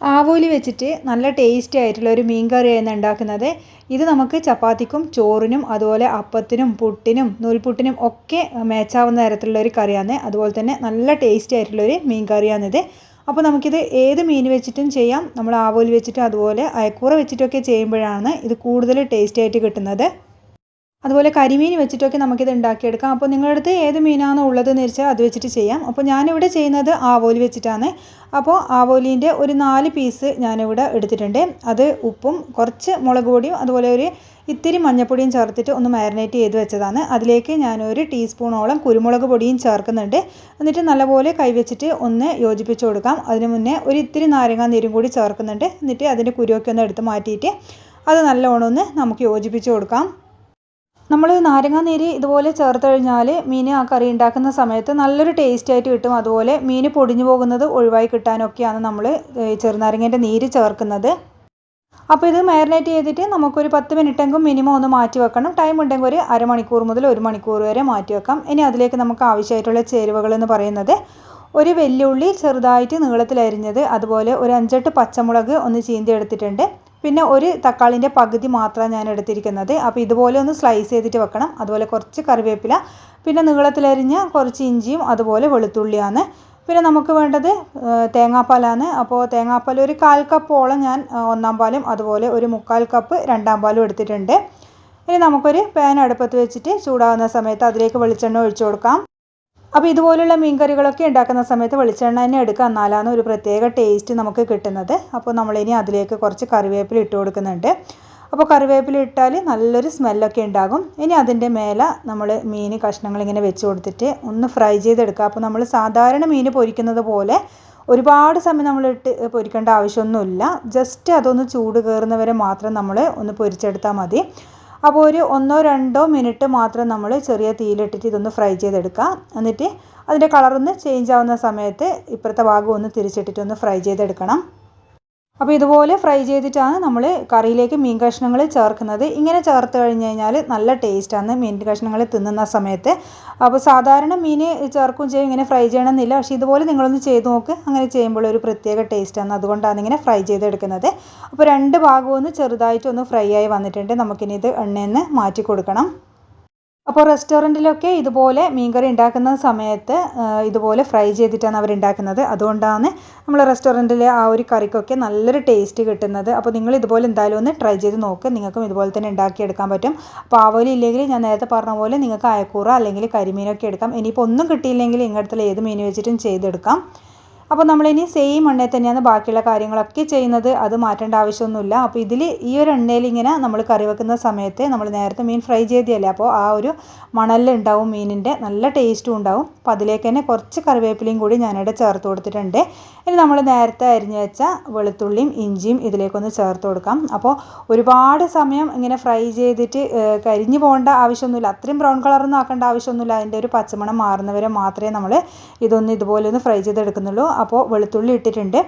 ആവോലി വെച്ചിട്ട് നല്ല ടേസ്റ്റി ആയിട്ടുള്ള ഒരു മീൻ കറിയാണ് ഉണ്ടാക്കുന്നത്. ഇത് നമുക്ക് ചപ്പാത്തിക്കും ചോറിനും അതുപോലെ അപ്പത്തിനും പുട്ടിനും നൂൽപുട്ടിനും ഒക്കെ മേച്ചാവുന്ന തരത്തിലുള്ള ഒരു കറിയാണ്. അതുപോലെ തന്നെ നല്ല ടേസ്റ്റി ആയിട്ടുള്ള ഒരു മീൻ കറിയാണിത്. അപ്പോൾ നമുക്കിത് ഏത് മീൻ വെച്ചിട്ടും ചെയ്യാം. നമ്മൾ ആവോലി വെച്ചിട്ടും അതുപോലെ അയക്കൂറ വെച്ചിട്ടൊക്കെ ചെയ്യുമ്പോഴാണ് ഇത് കൂടുതൽ ടേസ്റ്റി ആയിട്ട് കിട്ടുന്നത്. അതുപോലെ കരിമീൻ വെച്ചിട്ടൊക്കെ നമുക്കിത് ഉണ്ടാക്കിയെടുക്കാം. അപ്പോൾ നിങ്ങളുടെ അടുത്ത് ഏത് മീനാണോ ഉള്ളതെന്ന് വെച്ചാൽ അത് വെച്ചിട്ട് ചെയ്യാം. അപ്പോൾ ഞാനിവിടെ ചെയ്യുന്നത് ആവോലി വെച്ചിട്ടാണ്. അപ്പോൾ ആവോലിന്റെ ഒരു നാല് പീസ് ഞാനിവിടെ എടുത്തിട്ടുണ്ട്. അത് ഉപ്പും കുറച്ച് മുളക് പൊടിയും അതുപോലെ ഒരു ഇത്തിരി മഞ്ഞൾപ്പൊടിയും ചേർത്തിട്ട് ഒന്ന് മാരിനേറ്റ് ചെയ്ത് വെച്ചതാണ്. അതിലേക്ക് ഞാനൊരു ടീസ്പൂണോളം കുരുമുളക് പൊടിയും ചേർക്കുന്നുണ്ട്. എന്നിട്ട് നല്ലപോലെ കൈവച്ചിട്ട് ഒന്ന് യോജിപ്പിച്ച് കൊടുക്കാം. അതിന് മുന്നേ ഒരു ഇത്തിരി നാരങ്ങാ നീരും കൂടി ചേർക്കുന്നുണ്ട്. എന്നിട്ട് അതിന്റെ കുരുവൊക്കെ ഒന്ന് എടുത്ത് മാറ്റിയിട്ട് അത് നല്ലോണം ഒന്ന് നമുക്ക് യോജിപ്പിച്ച് കൊടുക്കാം. നമ്മൾ നാരങ്ങാനീര് ഇതുപോലെ ചേർത്ത് കഴിഞ്ഞാൽ മീൻ ആ കറി ഉണ്ടാക്കുന്ന സമയത്ത് നല്ലൊരു ടേസ്റ്റ് ആയിട്ട് കിട്ടും. അതുപോലെ മീൻ പൊടിഞ്ഞു പോകുന്നത് ഒഴിവായി കിട്ടാനൊക്കെയാണ് നമ്മൾ ചെറുനാരങ്ങേന്റെ നീര് ചേർക്കുന്നത്. അപ്പോൾ ഇത് മാരിനേറ്റ് ചെയ്തിട്ട് നമുക്കൊരു പത്ത് മിനിറ്റെങ്കിലും മിനിമം ഒന്ന് മാറ്റി വെക്കണം. ടൈം ഉണ്ടെങ്കിൽ ഒരു അരമണിക്കൂർ മുതൽ ഒരു മണിക്കൂർ വരെ മാറ്റി വെക്കാം. ഇനി അതിലേക്ക് നമുക്ക് ആവശ്യമായിട്ടുള്ള ചേരുവകൾ എന്ന് പറയുന്നത് ഒരു വെല്ലുള്ളി ചെറുതായിട്ട് നീളത്തിലരിഞ്ഞത് അതുപോലെ ഒരു അഞ്ചെട്ട് പച്ചമുളക് ഒന്ന് ചീന്തി എടുത്തിട്ടുണ്ട്. പിന്നെ ഒരു തക്കാളിന്റെ പകുതി മാത്രമാണ് ഞാൻ എടുത്തിരിക്കുന്നത്. അപ്പോൾ ഇതുപോലെ ഒന്ന് സ്ലൈസ് ചെയ്തിട്ട് വെക്കണം. അതുപോലെ കുറച്ച് കറിവേപ്പില പിന്നെ നീളത്തിലരിഞ്ഞ കുറച്ച് ഇഞ്ചിയും അതുപോലെ വെളുത്തുള്ളിയാണ്. പിന്നെ നമുക്ക് വേണ്ടത് തേങ്ങാപ്പാലാണ്. അപ്പോൾ തേങ്ങാപ്പാൽ ഒരു കാൽ കപ്പോളം ഞാൻ ഒന്നാം പാലും അതുപോലെ ഒരു മുക്കാൽ കപ്പ് രണ്ടാം പാലും എടുത്തിട്ടുണ്ട്. ഇനി നമുക്കൊരു പാൻ അടുപ്പത്ത് വെച്ചിട്ട് ചൂടാകുന്ന സമയത്ത് അതിലേക്ക് വെളിച്ചെണ്ണ ഒഴിച്ചു കൊടുക്കാം. അപ്പോൾ ഇതുപോലുള്ള മീൻകറികളൊക്കെ ഉണ്ടാക്കുന്ന സമയത്ത് വെളിച്ചെണ്ണ തന്നെ എടുക്കുക. എന്നാലാണ് ഒരു പ്രത്യേക ടേസ്റ്റ് നമുക്ക് കിട്ടുന്നത്. അപ്പോൾ നമ്മളിനി അതിലേക്ക് കുറച്ച് കറിവേപ്പില ഇട്ട് കൊടുക്കുന്നുണ്ട്. അപ്പോൾ കറിവേപ്പില ഇട്ടാൽ നല്ലൊരു സ്മെല്ലൊക്കെ ഉണ്ടാകും. ഇനി അതിന്റെ മേലെ നമ്മൾ മീൻ കഷ്ണങ്ങൾ ഇങ്ങനെ വെച്ച് കൊടുത്തിട്ട് ഒന്ന് ഫ്രൈ ചെയ്തെടുക്കുക. അപ്പോൾ നമ്മൾ സാധാരണ മീൻ പൊരിക്കുന്നത് പോലെ ഒരുപാട് സമയം നമ്മൾ ഇട്ട് പൊരിക്കേണ്ട ആവശ്യമൊന്നുമില്ല. ജസ്റ്റ് അതൊന്ന് ചൂട് കയറുന്നവരെ മാത്രം നമ്മൾ ഒന്ന് പൊരിച്ചെടുത്താൽ മതി. അപ്പോൾ ഒരു ഒന്നോ രണ്ടോ മിനിറ്റ് മാത്രം നമ്മൾ ചെറിയ തീയിലിട്ടിട്ട് ഇതൊന്ന് ഫ്രൈ ചെയ്തെടുക്കാം. എന്നിട്ട് അതിന്റെ കളറൊന്ന് ചേഞ്ച് ആവുന്ന സമയത്ത് ഇപ്പുറത്തെ ഭാഗം ഒന്ന് തിരിച്ചിട്ടിട്ട് ഒന്ന് ഫ്രൈ ചെയ്തെടുക്കണം. അപ്പോൾ ഇതുപോലെ ഫ്രൈ ചെയ്തിട്ടാണ് നമ്മൾ കറിയിലേക്ക് മീൻ കഷ്ണങ്ങൾ ചേർക്കുന്നത്. ഇങ്ങനെ ചേർത്ത് കഴിഞ്ഞ് കഴിഞ്ഞാൽ നല്ല ടേസ്റ്റാണ് മീൻ കഷ്ണങ്ങൾ തിന്നുന്ന സമയത്ത്. അപ്പോൾ സാധാരണ മീൻ ചേർക്കും ചെയ്യും ഇങ്ങനെ ഫ്രൈ ചെയ്യണമെന്നില്ല. പക്ഷേ ഇതുപോലെ നിങ്ങളൊന്ന് ചെയ്ത് നോക്ക്. അങ്ങനെ ചെയ്യുമ്പോൾ ഒരു പ്രത്യേക ടേസ്റ്റാണ് അതുകൊണ്ടാണ് ഇങ്ങനെ ഫ്രൈ ചെയ്തെടുക്കുന്നത്. അപ്പോൾ രണ്ട് ഭാഗവും ഒന്ന് ചെറുതായിട്ടൊന്ന് ഫ്രൈ ആയി വന്നിട്ടുണ്ട്. നമുക്കിനി ഇത് എണ്ണയിൽ നിന്ന് മാറ്റി കൊടുക്കണം. അപ്പോൾ റെസ്റ്റോറന്റിലൊക്കെ ഇതുപോലെ മീൻകറി ഉണ്ടാക്കുന്ന സമയത്ത് ഇതുപോലെ ഫ്രൈ ചെയ്തിട്ടാണ് അവർ ഉണ്ടാക്കുന്നത്. അതുകൊണ്ടാണ് നമ്മൾ റെസ്റ്റോറന്റിലെ ആ ഒരു കറിക്കൊക്കെ നല്ലൊരു ടേസ്റ്റ് കിട്ടുന്നത്. അപ്പോൾ നിങ്ങൾ ഇതുപോലെ എന്തായാലും ഒന്ന് ട്രൈ ചെയ്ത് നോക്ക്. നിങ്ങൾക്കും ഇതുപോലെ തന്നെ ഉണ്ടാക്കിയെടുക്കാൻ പറ്റും. അപ്പോൾ ഇല്ലെങ്കിൽ ഞാൻ നേരത്തെ പറഞ്ഞ പോലെ നിങ്ങൾക്ക് അയക്കൂറ അല്ലെങ്കിൽ കരിമീനൊക്കെ എടുക്കാം. ഇനിയിപ്പോൾ ഒന്നും കിട്ടിയില്ലെങ്കിൽ ഇങ്ങനത്തെ ഏത് മീൻ വെച്ചിട്ടും ചെയ്തെടുക്കാം. അപ്പോൾ നമ്മളിനി സെയിം എണ്ണയിൽ തന്നെയാണ് ബാക്കിയുള്ള കാര്യങ്ങളൊക്കെ ചെയ്യുന്നത്. അത് മാറ്റേണ്ട ആവശ്യമൊന്നുമില്ല. അപ്പോൾ ഇതിൽ ഈ ഒരു എണ്ണയിൽ ഇങ്ങനെ നമ്മൾ കറി വെക്കുന്ന സമയത്ത് നമ്മൾ നേരത്തെ മീൻ ഫ്രൈ ചെയ്തതല്ലേ? അപ്പോൾ ആ ഒരു മണലുണ്ടാവും മീനിന്റെ. നല്ല ടേസ്റ്റും ഉണ്ടാവും. അപ്പോൾ അതിലേക്ക് തന്നെ കുറച്ച് കറിവേപ്പിലയും കൂടി ഞാനിവിടെ ചേർത്ത് കൊടുത്തിട്ടുണ്ട്. ഇനി നമ്മൾ നേരത്തെ അരിഞ്ഞു വെച്ച വെളുത്തുള്ളിയും ഇഞ്ചിയും ഇതിലേക്കൊന്ന് ചേർത്ത് കൊടുക്കാം. അപ്പോൾ ഒരുപാട് സമയം ഇങ്ങനെ ഫ്രൈ ചെയ്തിട്ട് കരിഞ്ഞു പോകേണ്ട ആവശ്യമൊന്നുമില്ല. അത്രയും ബ്രൗൺ കളറൊന്നും ആക്കേണ്ട ആവശ്യമൊന്നുമില്ല. അതിന്റെ ഒരു പച്ചമണം മാറുന്നവരെ മാത്രമേ നമ്മൾ ഇതൊന്ന് ഇതുപോലെ ഒന്ന് ഫ്രൈ ചെയ്തെടുക്കുന്നുള്ളൂ. അപ്പോൾ വെളുത്തുള്ളി ഇട്ടിട്ടുണ്ട്.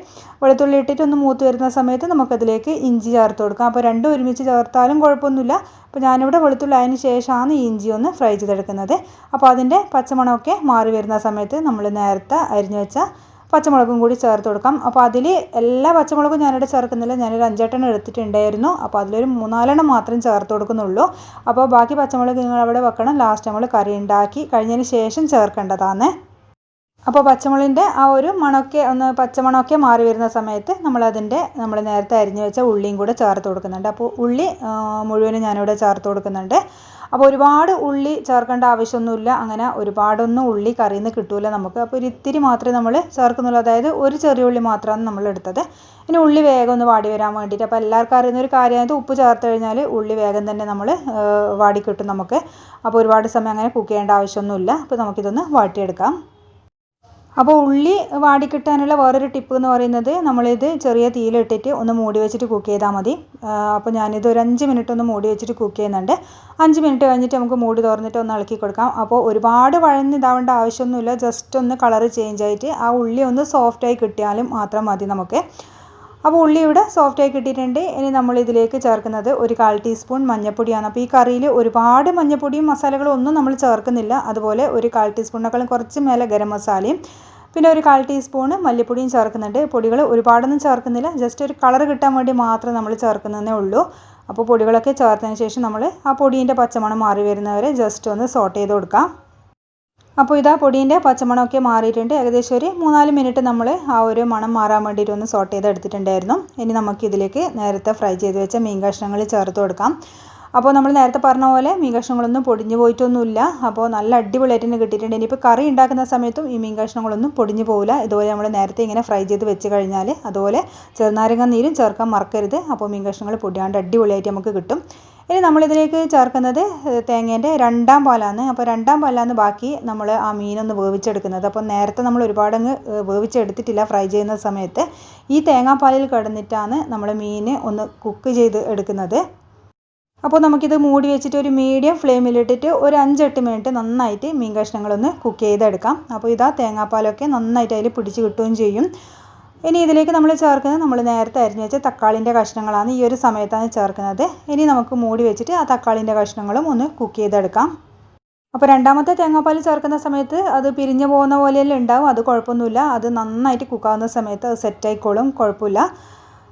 വെളുത്തുള്ളി ഇട്ടിട്ട് ഒന്ന് മൂത്ത് വരുന്ന സമയത്ത് നമുക്കതിലേക്ക് ഇഞ്ചി ചേർത്ത് കൊടുക്കാം. അപ്പോൾ രണ്ടും ഒരുമിച്ച് ചേർത്താലും കുഴപ്പമൊന്നുമില്ല. അപ്പോൾ ഞാനിവിടെ വെളുത്തുള്ളി അതിന് ശേഷമാണ് ഈ ഇഞ്ചി ഒന്ന് ഫ്രൈ ചെയ്തെടുക്കുന്നത്. അപ്പോൾ അതിന്റെ പച്ചമണമൊക്കെ മാറി വരുന്ന സമയത്ത് നമ്മൾ നേരത്തെ അരിഞ്ഞു വെച്ച പച്ചമുളകും കൂടി ചേർത്ത് കൊടുക്കാം. അപ്പോൾ അതിൽ എല്ലാ പച്ചമുളകും ഞാനിവിടെ ചേർക്കുന്നില്ല. ഞാനൊരു അഞ്ചെട്ടെണ്ണം എടുത്തിട്ടുണ്ടായിരുന്നു. അപ്പോൾ അതിലൊരു മൂന്നാലെണ്ണം മാത്രം ചേർത്ത് കൊടുക്കുന്നുള്ളൂ. അപ്പോൾ ബാക്കി പച്ചമുളക് നിങ്ങൾ അവിടെ വെക്കണം. ലാസ്റ്റ് നമ്മൾ കറി ഉണ്ടാക്കി കഴിഞ്ഞതിന് ശേഷം ചേർക്കേണ്ടതാണ്. അപ്പോൾ പച്ചമുളകിന്റെ ആ ഒരു മണമൊക്കെ ഒന്ന് പച്ചമണമൊക്കെ മാറി വരുന്ന സമയത്ത് നമ്മളതിന്റെ നമ്മൾ നേരത്തെ അരിഞ്ഞു വെച്ച ഉള്ളിയും കൂടെ ചേർത്ത് കൊടുക്കുന്നുണ്ട്. അപ്പോൾ ഉള്ളി മുഴുവനും ഞാനിവിടെ ചേർത്ത് കൊടുക്കുന്നുണ്ട്. അപ്പോൾ ഒരുപാട് ഉള്ളി ചേർക്കേണ്ട ആവശ്യമൊന്നുമില്ല. അങ്ങനെ ഒരുപാടൊന്നും ഉള്ളി കറിയിൽ നിന്ന് കിട്ടൂല നമുക്ക്. അപ്പോൾ ഒരു ഇത്തിരി മാത്രമേ നമ്മൾ ചേർക്കുന്നുള്ളൂ. അതായത് ഒരു ചെറിയ ഉള്ളി മാത്രമാണ് നമ്മൾ എടുത്തത്. ഇനി ഉള്ളി വേഗം ഒന്ന് വാടി വരാൻ വേണ്ടിയിട്ട്. അപ്പോൾ എല്ലാവർക്കും അറിയുന്ന ഒരു കാര്യമായത് ഉപ്പ് ചേർത്ത് കഴിഞ്ഞാൽ ഉള്ളി വേഗം തന്നെ നമ്മൾ വാടി കിട്ടും നമുക്ക്. അപ്പോൾ ഒരുപാട് സമയം അങ്ങനെ കുക്ക് ചെയ്യേണ്ട ആവശ്യമൊന്നുമില്ല. അപ്പോൾ നമുക്കിതൊന്ന് വാട്ടിയെടുക്കാം. അപ്പോൾ ഉള്ളി വാടിക്കിട്ടാനുള്ള വേറൊരു ടിപ്പ് എന്ന് പറയുന്നത് നമ്മളിത് ചെറിയ തീയിലിട്ടിട്ട് ഒന്ന് മൂടി വെച്ചിട്ട് കുക്ക് ചെയ്താൽ മതി. അപ്പോൾ ഞാനിത് ഒരു അഞ്ച് മിനിറ്റ് ഒന്ന് മൂടി വെച്ചിട്ട് കുക്ക് ചെയ്യുന്നുണ്ട്. അഞ്ച് മിനിറ്റ് കഴിഞ്ഞിട്ട് നമുക്ക് മൂടി തുറന്നിട്ട് ഒന്ന് ഇളക്കി കൊടുക്കാം. അപ്പോൾ ഒരുപാട് വഴന്നിതാവേണ്ട ആവശ്യമൊന്നുമില്ല. ജസ്റ്റ് ഒന്ന് കളർ ചേഞ്ച് ആയിട്ട് ആ ഉള്ളി ഒന്ന് സോഫ്റ്റായി കിട്ടിയാലും മാത്രം മതി നമുക്ക്. അപ്പോൾ ഉള്ളി ഇവിടെ സോഫ്റ്റായി കിട്ടിയിട്ടുണ്ട്. ഇനി നമ്മൾ ഇതിലേക്ക് ചേർക്കുന്നത് ഒരു കാൽ ടീസ്പൂൺ മഞ്ഞൾപ്പൊടിയാണ് അപ്പോൾ ഈ കറിയിൽ ഒരുപാട് മഞ്ഞൾപ്പൊടിയും മസാലകളും ഒന്നും നമ്മൾ ചേർക്കുന്നില്ല. അതുപോലെ ഒരു കാൽ ടീസ്പൂണിനേക്കാളും കുറച്ച് മേലെ ഗരം മസാലയും പിന്നെ ഒരു കാൽ ടീസ്പൂൺ മല്ലിപ്പൊടിയും ചേർക്കുന്നുണ്ട്. പൊടികൾ ഒരുപാടൊന്നും ചേർക്കുന്നില്ല. ജസ്റ്റ് ഒരു കളർ കിട്ടാൻ വേണ്ടി മാത്രം നമ്മൾ ചേർക്കുന്നതേ ഉള്ളൂ. അപ്പോൾ പൊടികളൊക്കെ ചേർത്തതിന് ശേഷം നമ്മൾ ആ പൊടീന്റെ പച്ചമണം മാറി വരുന്നവരെ ജസ്റ്റ് ഒന്ന് സോട്ട് ചെയ്ത് കൊടുക്കാം. അപ്പോൾ ഇതാ പൊടീന്റെ പച്ചമണമൊക്കെ മാറിയിട്ടുണ്ട്. ഏകദേശം ഒരു മൂന്നാൽ മിനിറ്റ് നമ്മൾ ആ ഒരു മണം മാറാൻ വേണ്ടിയിട്ട് ഒന്ന് സോട്ട് ചെയ്ത് എടുത്തിട്ടുണ്ടായിരുന്നു. ഇനി നമുക്ക് ഇതിലേക്ക് നേരത്തെ ഫ്രൈ ചെയ്ത് വെച്ച മീൻ കഷ്ണങ്ങൾ ചേർത്ത് കൊടുക്കാം. അപ്പോൾ നമ്മൾ നേരത്തെ പറഞ്ഞ പോലെ മീൻ കഷ്ണങ്ങളൊന്നും പൊടിഞ്ഞു പോയിട്ടൊന്നുമില്ല. അപ്പോൾ നല്ല അടിപൊളിയായിട്ട് തന്നെ കിട്ടിയിട്ടുണ്ട്. ഇനിയിപ്പോൾ കറി ഉണ്ടാക്കുന്ന സമയത്തും ഈ മീൻ കഷ്ണങ്ങളൊന്നും പൊടിഞ്ഞു പോകില്ല ഇതുപോലെ നമ്മൾ നേരത്തെ ഇങ്ങനെ ഫ്രൈ ചെയ്ത് വെച്ച് കഴിഞ്ഞാൽ അതുപോലെ ചെറുനാരങ്ങ നീരും ചേർക്കാൻ മറക്കരുത്. അപ്പോൾ മീൻ കഷ്ണങ്ങൾ പൊടിയാണ്ട് അടിപൊളിയായിട്ട് നമുക്ക് കിട്ടും. ഇനി നമ്മളിതിലേക്ക് ചേർക്കുന്നത് തേങ്ങേന്റെ രണ്ടാം പാലാണ്. അപ്പോൾ രണ്ടാം പാലാണ് ബാക്കി നമ്മൾ ആ മീനൊന്ന് വേവിച്ചെടുക്കുന്നത്. അപ്പോൾ നേരത്തെ നമ്മൾ ഒരുപാടങ്ങ് വേവിച്ചെടുത്തിട്ടില്ല ഫ്രൈ ചെയ്യുന്ന സമയത്ത്. ഈ തേങ്ങാപ്പാലിൽ കിടന്നിട്ടാണ് നമ്മൾ മീൻ ഒന്ന് കുക്ക് ചെയ്ത് എടുക്കുന്നത്. അപ്പോൾ നമുക്കിത് മൂടി വെച്ചിട്ട് ഒരു മീഡിയം ഫ്ലെയിമിലിട്ടിട്ട് ഒരു അഞ്ചെട്ട് മിനിറ്റ് നന്നായിട്ട് മീൻ കഷ്ണങ്ങളൊന്ന് കുക്ക് ചെയ്തെടുക്കാം. അപ്പോൾ ഇതാ തേങ്ങാപ്പാലൊക്കെ നന്നായിട്ട് അതിൽ പിടിച്ച് കിട്ടുകയും ചെയ്യും. ഇനി ഇതിലേക്ക് നമ്മൾ ചേർക്കുന്നത് നമ്മൾ നേരത്തെ അരിഞ്ഞു വെച്ച തക്കാളിന്റെ കഷ്ണങ്ങളാണ് ഈ ഒരു സമയത്താണ് ചേർക്കുന്നത്. ഇനി നമുക്ക് മൂടി വെച്ചിട്ട് ആ തക്കാളിന്റെ കഷ്ണങ്ങളും ഒന്ന് കുക്ക് ചെയ്തെടുക്കാം. അപ്പോൾ രണ്ടാമത്തെ തേങ്ങാപ്പാൽ ചേർക്കുന്ന സമയത്ത് അത് പിരിഞ്ഞു പോകുന്ന പോലെയല്ലേ ഉണ്ടാവും. അത് കുഴപ്പമൊന്നുമില്ല. അത് നന്നായിട്ട് കുക്കാവുന്ന സമയത്ത് അത് സെറ്റായിക്കോളും കുഴപ്പമില്ല.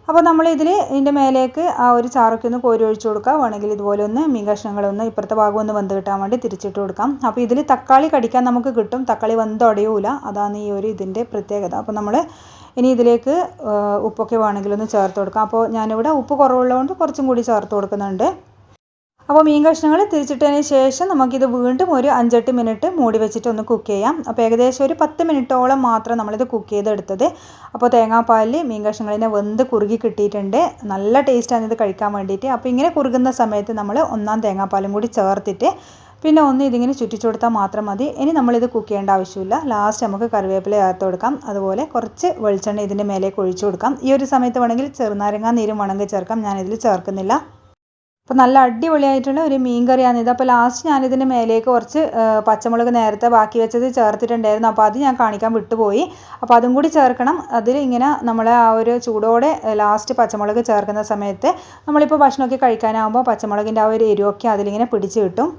അപ്പോൾ നമ്മൾ ഇതിൽ ഇതിന്റെ മേലേക്ക് ആ ഒരു ചാറൊക്കെ ഒന്ന് കോരി ഒഴിച്ചു കൊടുക്കുക. വേണമെങ്കിൽ ഇതുപോലെ ഒന്ന് മീൻ കഷ്ണങ്ങളൊന്ന് ഇപ്പുറത്തെ ഭാഗം ഒന്ന് വെന്ത് കിട്ടാൻ വേണ്ടി തിരിച്ചിട്ട് കൊടുക്കാം. അപ്പോൾ ഇതിൽ തക്കാളി കടിക്കാൻ നമുക്ക് കിട്ടും. തക്കാളി വെന്തൊടയൂല അതാണ് ഈ ഒരു ഇതിന്റെ പ്രത്യേകത. അപ്പോൾ നമ്മൾ ഇനി ഇതിലേക്ക് ഉപ്പൊക്കെ വേണമെങ്കിൽ ഒന്ന് ചേർത്ത് കൊടുക്കാം. അപ്പോൾ ഞാനിവിടെ ഉപ്പ് കുറവുള്ളതുകൊണ്ട് കുറച്ചും കൂടി ചേർത്ത് കൊടുക്കുന്നുണ്ട്. അപ്പോൾ മീൻ കഷ്ണങ്ങൾ തിരിച്ചിട്ടതിന് ശേഷം നമുക്കിത് വീണ്ടും ഒരു അഞ്ചെട്ട് മിനിറ്റ് മൂടി വെച്ചിട്ട് ഒന്ന് കുക്ക് ചെയ്യാം. അപ്പോൾ ഏകദേശം ഒരു പത്ത് മിനിറ്റോളം മാത്രം നമ്മളിത് കുക്ക് ചെയ്തെടുത്തത്. അപ്പോൾ തേങ്ങാപ്പാലിൽ മീൻ കഷ്ണങ്ങളിനെ വെന്ത് കുറുകി കിട്ടിയിട്ടുണ്ട്. നല്ല ടേസ്റ്റാണ് ഇത് കഴിക്കാൻ വേണ്ടിയിട്ട്. അപ്പോൾ ഇങ്ങനെ കുറുകുന്ന സമയത്ത് നമ്മൾ ഒന്നാം തേങ്ങാപ്പാലും കൂടി ചേർത്തിട്ട് പിന്നെ ഒന്ന് ഇതിങ്ങനെ ചുറ്റിച്ചു കൊടുത്താൽ മാത്രം മതി. ഇനി നമ്മളിത് കുക്ക് ചെയ്യേണ്ട ആവശ്യമില്ല. ലാസ്റ്റ് നമുക്ക് കറിവേപ്പില ചേർത്ത് കൊടുക്കാം. അതുപോലെ കുറച്ച് വെളിച്ചെണ്ണ ഇതിന്റെ മേലേക്ക് ഒഴിച്ചു കൊടുക്കാം. ഈ ഒരു സമയത്ത് വേണമെങ്കിൽ ചെറുനാരങ്ങ നീരും വേണമെങ്കിൽ ചേർക്കാം. ഞാനിതിൽ ചേർക്കുന്നില്ല. അപ്പോൾ നല്ല അടിപൊളിയായിട്ടുള്ള ഒരു മീൻ കറിയാണിത് അപ്പോൾ ലാസ്റ്റ് ഞാനിതിന്റെ മേലേക്ക് കുറച്ച് പച്ചമുളക് നേരത്തെ ബാക്കി വെച്ചത് ചേർത്തിട്ടുണ്ടായിരുന്നു. അപ്പോൾ അത് ഞാൻ കാണിക്കാൻ വിട്ടുപോയി. അപ്പോൾ അതും കൂടി ചേർക്കണം. അതിൽ ഇങ്ങനെ നമ്മൾ ആ ഒരു ചൂടോടെ ലാസ്റ്റ് പച്ചമുളക് ചേർക്കുന്ന സമയത്ത് നമ്മളിപ്പോൾ ഭക്ഷണമൊക്കെ കഴിക്കാനാകുമ്പോൾ പച്ചമുളകിന്റെ ആ ഒരു എരിവൊക്കെ അതിലിങ്ങനെ പിടിച്ച് കിട്ടും.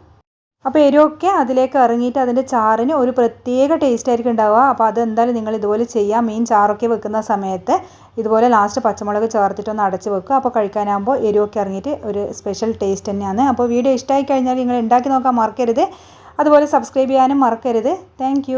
അപ്പോൾ എരിവൊക്കെ അതിലേക്ക് ഇറങ്ങിയിട്ട് അതിന്റെ ചാറിന് ഒരു പ്രത്യേക ടേസ്റ്റ് ആയിരിക്കും ഉണ്ടാവുക. അപ്പോൾ അതെന്തായാലും നിങ്ങൾ ഇതുപോലെ ചെയ്യാം. മീൻ ചാറൊക്കെ വെക്കുന്ന സമയത്ത് ഇതുപോലെ ലാസ്റ്റ് പച്ചമുളക് ചേർത്തിട്ടൊന്ന് അടച്ച് വെക്കുക. അപ്പോൾ കഴിക്കാനാകുമ്പോൾ എരിവൊക്കെ ഇറങ്ങിയിട്ട് ഒരു സ്പെഷ്യൽ ടേസ്റ്റ് തന്നെയാണ്. അപ്പോൾ വീഡിയോ ഇഷ്ടമായി കഴിഞ്ഞാൽ നിങ്ങൾ ഉണ്ടാക്കി നോക്കാൻ മറക്കരുത്. അതുപോലെ സബ്സ്ക്രൈബ് ചെയ്യാനും മറക്കരുത്. താങ്ക്